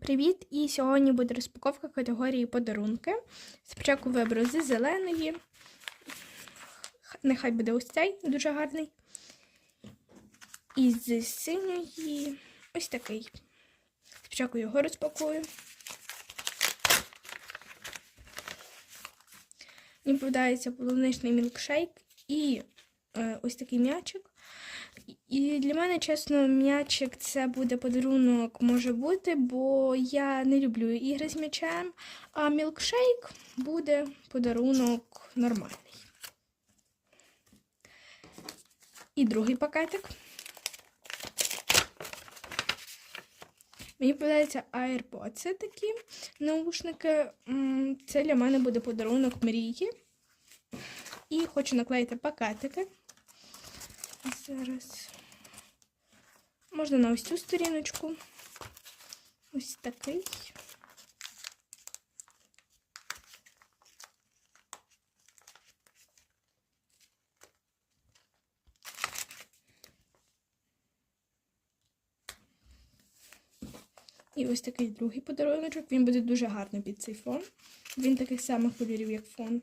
Привіт! І сьогодні буде розпаковка категорії подарунки. Спочатку виберу з зеленої. Нехай буде ось цей дуже гарний. І з синьої ось такий. Спочатку його розпакую. Мені попадається полуничний мілкшейк і е, ось такий м'ячик. І для мене, чесно, м'ячик це буде подарунок, може бути, бо я не люблю ігри з м'ячем, а мілкшейк буде подарунок нормальний. І другий пакетик. Мені подобається AirPods такі наушники. Це для мене буде подарунок мрії. І хочу наклеїти пакетики. Зараз. Можна на ось цю сторіночку. Ось такий. І ось такий другий подаруночок. Він буде дуже гарно під цей фон. Він таких самих кольорів, як фон.